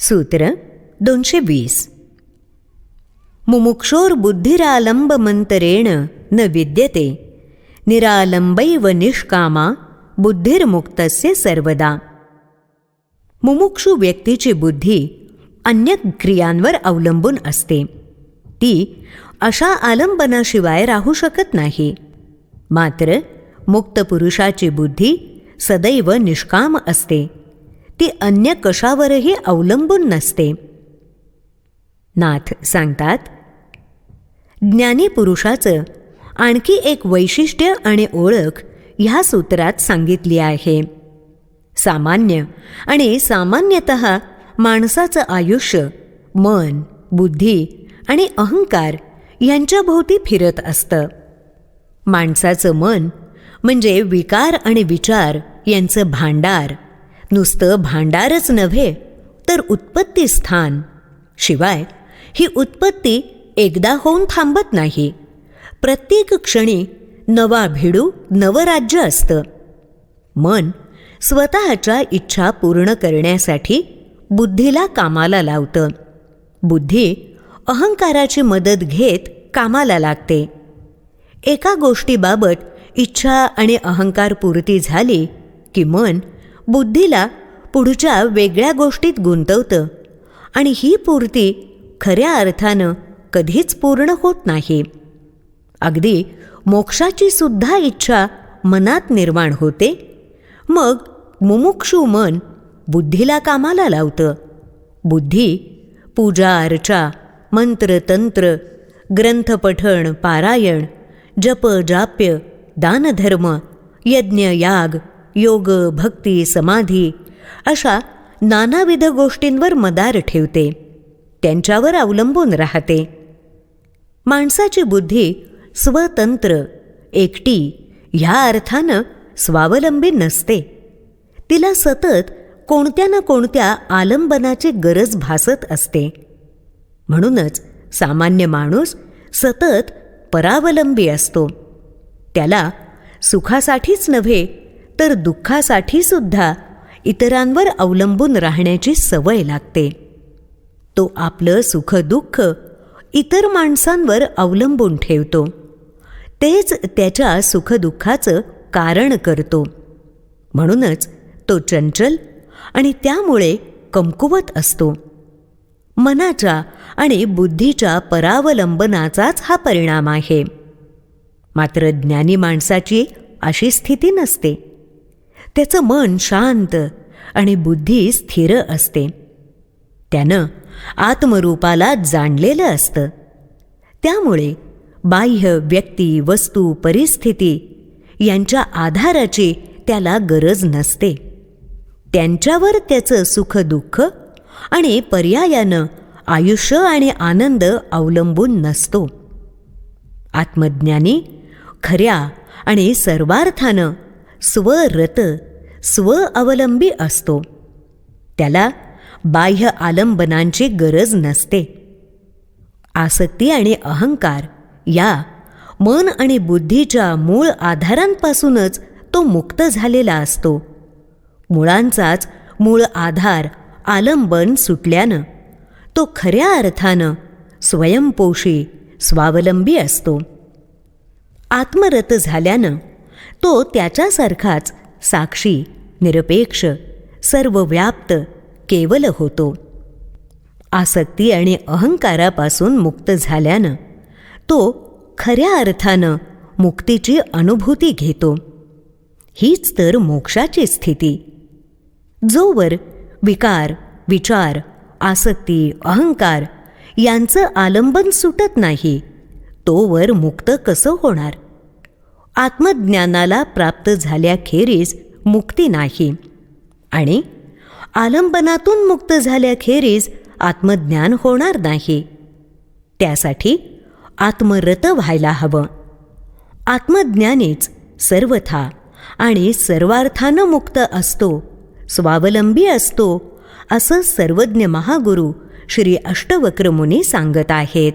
सूत्र दोनशे वीस मुमुक्षोर बुद्धिरालंबमंतरेण न विद्यते निरालंबैव निष्कामा बुद्धिर्मुक्तस्य सर्वदा. मुमुक्षू व्यक्तीची बुद्धी अन्य क्रियांवर अवलंबून असते. ती अशा आलंबनाशिवाय राहू शकत नाही. मात्र मुक्त पुरुषाची बुद्धी सदैव निष्काम असते. ती अन्य कशावरही अवलंबून नसते. नाथ सांगतात ज्ञानी पुरुषाचं आणखी एक वैशिष्ट्य आणि ओळख ह्या सूत्रात सांगितली आहे. सामान्य आणि सामान्यतः माणसाचं आयुष्य मन बुद्धी आणि अहंकार यांच्या भोवती फिरत असतं. माणसाचं मन म्हणजे विकार आणि विचार यांचं भांडार नुसतं भांडारच नव्हे तर उत्पत्ती स्थान. शिवाय ही उत्पत्ती एकदा होऊन थांबत नाही. प्रत्येक क्षणी नवा भिडू नवराज्य असतं. मन स्वतःच्या इच्छा पूर्ण करण्यासाठी बुद्धीला कामाला लावतं. बुद्धी अहंकाराची मदत घेत कामाला लागते. एका गोष्टीबाबत इच्छा आणि अहंकार पूर्ती झाली की मन बुद्धीला पुढच्या वेगळ्या गोष्टीत गुंतवतं. आणि ही पूर्ती खऱ्या अर्थानं कधीच पूर्ण होत नाही. अगदी मोक्षाची सुद्धा इच्छा मनात निर्माण होते. मग मुमुक्षू मन बुद्धीला कामाला लावतं. बुद्धी पूजा अर्चा मंत्रतंत्र ग्रंथपठण पारायण जप जाप्य दानधर्म यज्ञ याग योग भक्ती समाधी अशा नानाविध गोष्टींवर मदार ठेवते. त्यांच्यावर अवलंबून राहते. माणसाची बुद्धी स्वतंत्र एकटी ह्या अर्थानं स्वावलंबी नसते. तिला सतत कोणत्या ना कोणत्या आलंबनाची गरज भासत असते. म्हणूनच सामान्य माणूस सतत परावलंबी असतो. त्याला सुखासाठीच नव्हे तर दुःखासाठी सुद्धा इतरांवर अवलंबून राहण्याची सवय लागते. तो आपलं सुखदुःख इतर माणसांवर अवलंबून ठेवतो. तेच त्याच्या सुखदुःखाचं कारण करतो. म्हणूनच तो चंचल आणि त्यामुळे कमकुवत असतो. मनाच्या आणि बुद्धीच्या परावलंबनाचाच हा परिणाम आहे. मात्र ज्ञानी माणसाची अशी स्थिती नसते. त्याचं मन शांत आणि बुद्धी स्थिर असते. त्यानं आत्मरूपाला जाणलेलं असतं. त्यामुळे बाह्य व्यक्ती वस्तू परिस्थिती यांच्या आधाराची त्याला गरज नसते. त्यांच्यावर त्याचं सुखदुःख आणि पर्यायानं आयुष्य आणि आनंद अवलंबून नसतो. आत्मज्ञानी खऱ्या आणि सर्वार्थानं स्वरत स्व अवलंबी असतो. त्याला बाह्य आलंबनांची गरज नसते. आसक्ती आणि अहंकार या मन आणि बुद्धीच्या मूळ आधारांपासूनच तो मुक्त झालेला असतो. मुळांचाच मूळ आधार आलंबन सुटल्यानं तो खऱ्या अर्थानं स्वयंपोषी स्वावलंबी असतो. आत्मरत झाल्यानं तो त्याच्यासारखाच साक्षी निरपेक्ष सर्वव्याप्त केवल होतो. आसक्ती आणि अहंकारापासून मुक्त झाल्यानं तो खऱ्या अर्थानं मुक्तीची अनुभूती घेतो. हीच तर मोक्षाची स्थिती. जोवर विकार विचार आसक्ती अहंकार यांचं आलंबन सुटत नाही तोवर मुक्त कसं होणार? आत्मज्ञानाला प्राप्त झाल्याखेरीज मुक्ती नाही. आणि आलंबनातून मुक्त झाल्याखेरीज आत्मज्ञान होणार नाही. त्यासाठी आत्मरत व्हायला हवं. आत्मज्ञानीच सर्वथा आणि सर्वार्थानं मुक्त असतो स्वावलंबी असतो असं सर्वज्ञ महागुरू श्री अष्टवक्रमुनी सांगत आहेत.